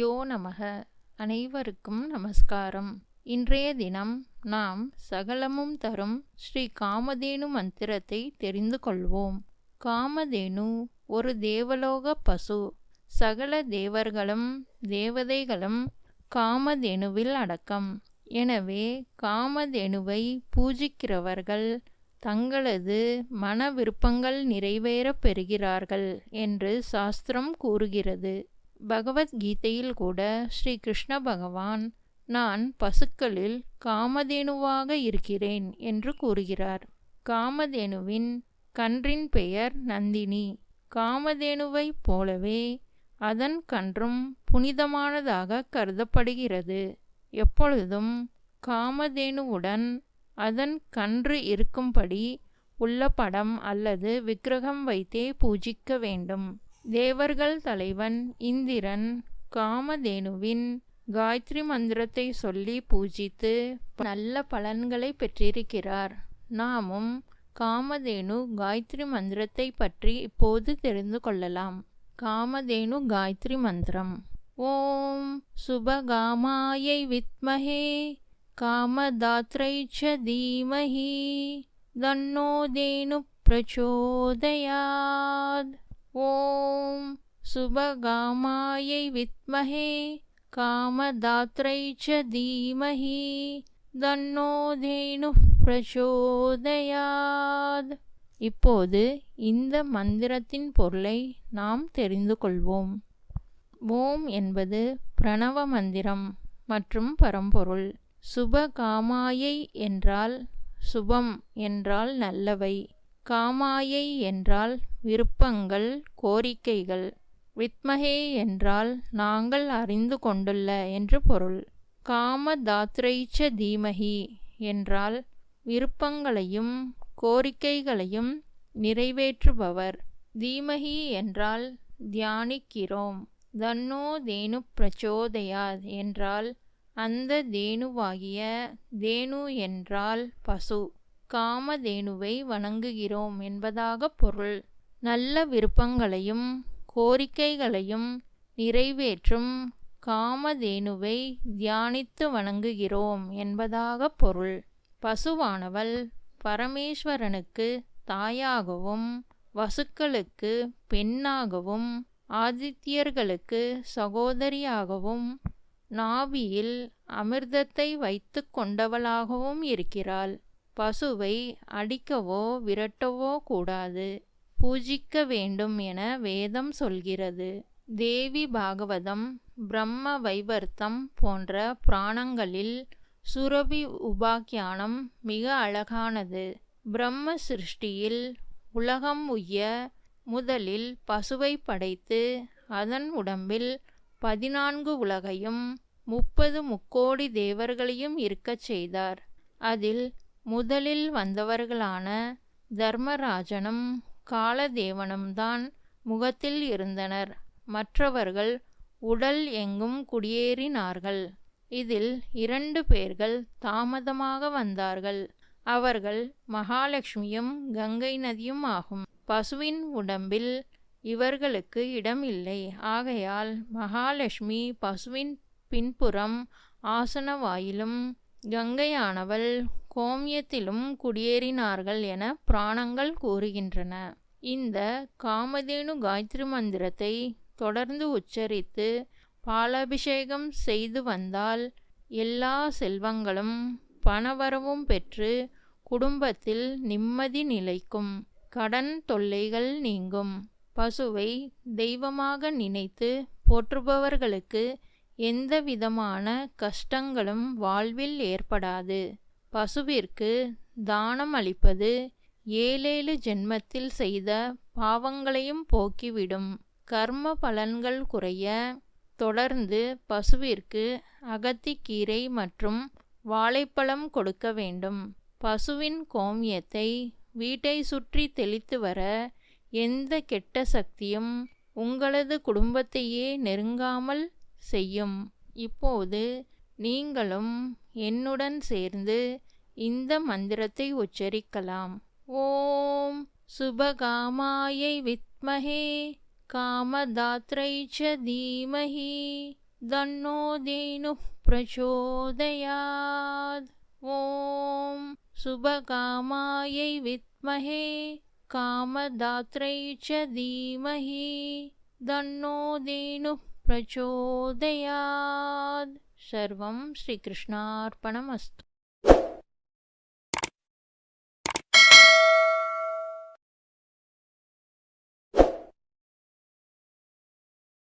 குருப்பியோ நமக. அனைவருக்கும் நமஸ்காரம். இன்றைய தினம் நாம் சகலமும் தரும் ஸ்ரீ காமதேனு மந்திரத்தை தெரிந்து கொள்வோம். காமதேனு ஒரு தேவலோக பசு. சகல தேவர்களும் தேவதைகளும் காமதேனுவில் அடக்கம். எனவே காமதேனுவை பூஜிக்கிறவர்கள் தங்களது மன விருப்பங்கள் நிறைவேறப் பெறுகிறார்கள் என்று சாஸ்திரம் கூறுகிறது. பகவத்கீதையில் கூட ஸ்ரீ கிருஷ்ண பகவான் நான் பசுக்களில் காமதேனுவாக இருக்கிறேன் என்று கூறுகிறார். காமதேனுவின் கன்றின் பெயர் நந்தினி. காமதேனுவைப் போலவே அதன் கன்றும் புனிதமானதாக கருதப்படுகிறது. எப்பொழுதும் காமதேனுவுடன் அதன் கன்று இருக்கும்படி உள்ள படம் அல்லது விக்கிரகம் வைத்தே பூஜிக்க வேண்டும். தேவர்கள் தலைவன் இந்திரன் காமதேனுவின் காயத்ரி மந்திரத்தை சொல்லி பூஜித்து நல்ல பலன்களை பெற்றிருக்கிறார். நாமும் காமதேனு காயத்ரி மந்திரத்தை பற்றி இப்போது தெரிந்து கொள்ளலாம். காமதேனு காயத்ரி மந்திரம். ஓம் சுபகாமாயை வித்மஹே காமதாத்ரை ச தீமஹி தன்னோதேனு பிரச்சோதயாத். ॐ सुभगामायै विद्महे कामदात्रै च धीमहि தன்னோ தேனு பிரச்சோதயாத் இப்போது இந்த மந்திரத்தின் பொருளை நாம் தெரிந்து கொள்வோம் ஓம் என்பது பிரணவ மந்திரம் மற்றும் பரம்பொருள் சுபகாமாயை என்றால் சுபம் என்றால் நல்லவை காமாயை என்றால் விருப்பங்கள் கோரிக்கைகள் வித்மகே என்றால் நாங்கள் அறிந்து கொண்டுள்ள என்று பொருள். காம தாத்ரைச்ச தீமகி என்றால் விருப்பங்களையும் கோரிக்கைகளையும் நிறைவேற்றுபவர். தீமகி என்றால் தியானிக்கிறோம். தன்னோ தேனு பிரச்சோதயாத் என்றால் அந்த தேனுவாகிய தேனு என்றால் பசு. காமதேனுவை வணங்குகிறோம் என்பதாக பொருள். நல்ல விருப்பங்களையும் கோரிக்கைகளையும் நிறைவேற்றும் காமதேனுவை தியானித்து வணங்குகிறோம் என்பதாக பொருள். பசுவானவள் பரமேஸ்வரனுக்கு தாயாகவும் வசுக்களுக்கு பெண்ணாகவும் ஆதித்யர்களுக்கு சகோதரியாகவும் நாபியில் அமிர்தத்தை வைத்து கொண்டவளாகவும் இருக்கிறாள். பசுவை அடிக்கவோ விரட்டவோ கூடாது. பூஜிக்க வேண்டும் என வேதம் சொல்கிறது. தேவி பாகவதம் பிரம்ம வைவர்த்தம் போன்ற புராணங்களில் சுரபி உபாக்கியானம் மிக அழகானது. பிரம்ம சிருஷ்டியில் உலகம் உய்ய முதலில் பசுவை படைத்து அதன் உடம்பில் பதினான்கு உலகையும் முப்பது முக்கோடி தேவர்களையும் இருக்கச் செய்தார். அதில் முதலில் வந்தவர்களான தர்மராஜனும் காலதேவனும்தான் முகத்தில் இருந்தனர். மற்றவர்கள் உடல் எங்கும் குடியேறினார்கள். இதில் இரண்டு பேர்கள் தாமதமாக வந்தார்கள். அவர்கள் மகாலட்சுமியும் கங்கை நதியும் ஆகும். பசுவின் உடம்பில் இவர்களுக்கு இடம் இல்லை ஆகையால் மகாலட்சுமி பசுவின் பின்புறம் ஆசனவாயிலும் கங்கையானவள் கோமியத்திலும் குடியேறினார்கள் என புராணங்கள் கூறுகின்றன. இந்த காமதேனு காயத்ரி மந்திரத்தை தொடர்ந்து உச்சரித்து பாலாபிஷேகம் செய்து வந்தால் எல்லா செல்வங்களும் பணவரவும் பெற்று குடும்பத்தில் நிம்மதி நிலைக்கும். கடன் தொல்லைகள் நீங்கும். பசுவை தெய்வமாக நினைத்து போற்றுபவர்களுக்கு எந்த விதமான கஷ்டங்களும் வாழ்வில் ஏற்படாது. பசுவிற்கு தானம் அளிப்பது ஏழேழு ஜென்மத்தில் செய்த பாவங்களையும் போக்கிவிடும். கர்ம பலன்கள் குறைய தொடர்ந்து பசுவிற்கு அகத்திக்கீரை மற்றும் வாழைப்பழம் கொடுக்க வேண்டும். பசுவின் கோமியத்தை வீட்டை சுற்றி தெளித்து வர எந்த கெட்ட சக்தியும் உங்களது குடும்பத்தையே நெருங்காமல் செய்யும். இப்போது நீங்களும் என்னுடன் சேர்ந்து இந்த மந்திரத்தை உச்சரிக்கலாம். ॐ शुभकामायै विद्महे कामदात्रै च धीमहि दन्नो धेनुः प्रचोदयात्। ॐ शुभकामायै विद्महे कामदात्रै च धीमहि दन्नो धेनुः प्रचोदयात्। सर्वं श्रीकृष्णार्पणमस्तु।